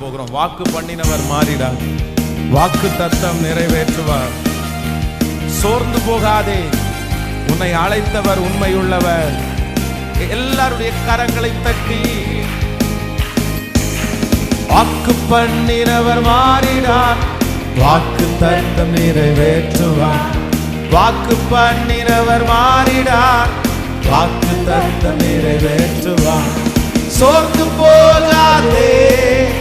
போகிறோம். வாக்கு பண்ணினவர் மாறிடார். வாக்கு தத்தம் நிறைவேற்றுவார். சோர்ந்து போகாதே. உன்னை அழைத்தவர் உண்மையுள்ளவர். எல்லாருடைய கரங்களை தட்டி. வாக்கு பண்ணினவர் மாறினார் வாக்கு தத்தம் நிறைவேற்றுவார். வாக்கு பண்ணினவர் மாறினார் வாக்கு தத்தம் நிறைவேற்றுவார். சோர்ந்து போகாதே.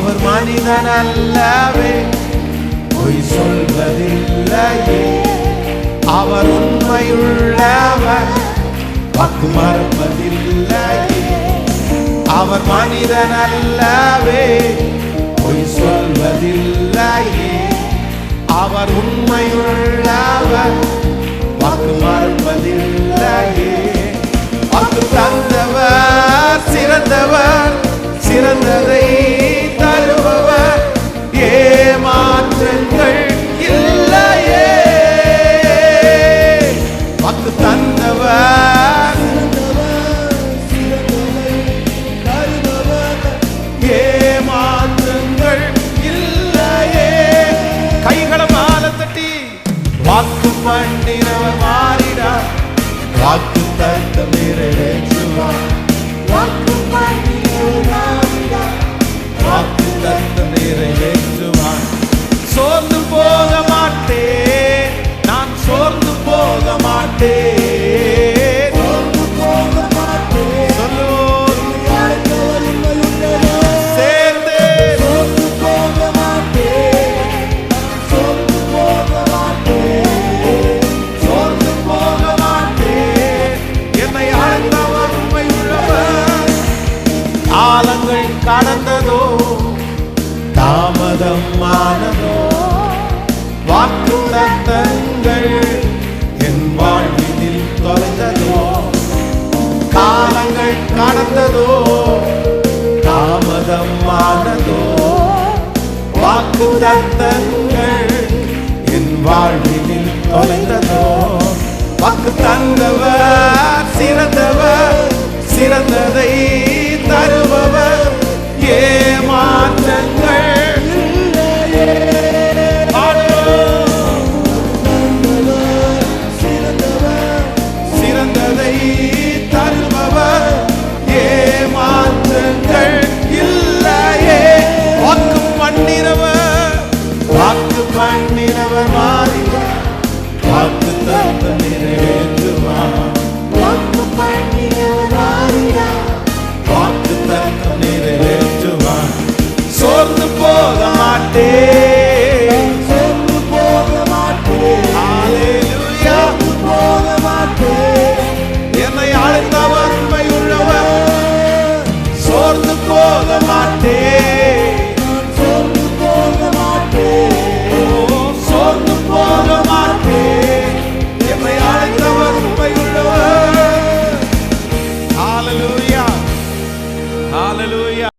அவர் மனிதன் அல்லவே. பொய் சொல்வதில்லையே. அவர் உண்மையுள்ளவர். பக்கு மறப்பதில்லையே. அவர் மனிதன் அல்லவே. மாறிடார் வாக்கு தத்தம் நிறைவேற்றுவார் வாக்கு பண்ணினவர் மாறிடார் வாக்கு தத்தம் நிறைவேற்றுவார் சோர்ந்து போக மாட்டேன். நான் சோர்ந்து போக மாட்டேன். நடந்ததோ தாமதம் ஆனதோ? வாக்கு தத்தங்கள் என் வாழ்வினில் தொலைந்ததோ? காலங்கள் கடந்ததோ? தாமதம் ஆனதோ? வாக்கு தத்தங்கள் என் வாழ்வினில் தொலைந்ததோ? வாக்கு தந்தவர் சிறந்தவர் சிறந்ததை Hallelujah.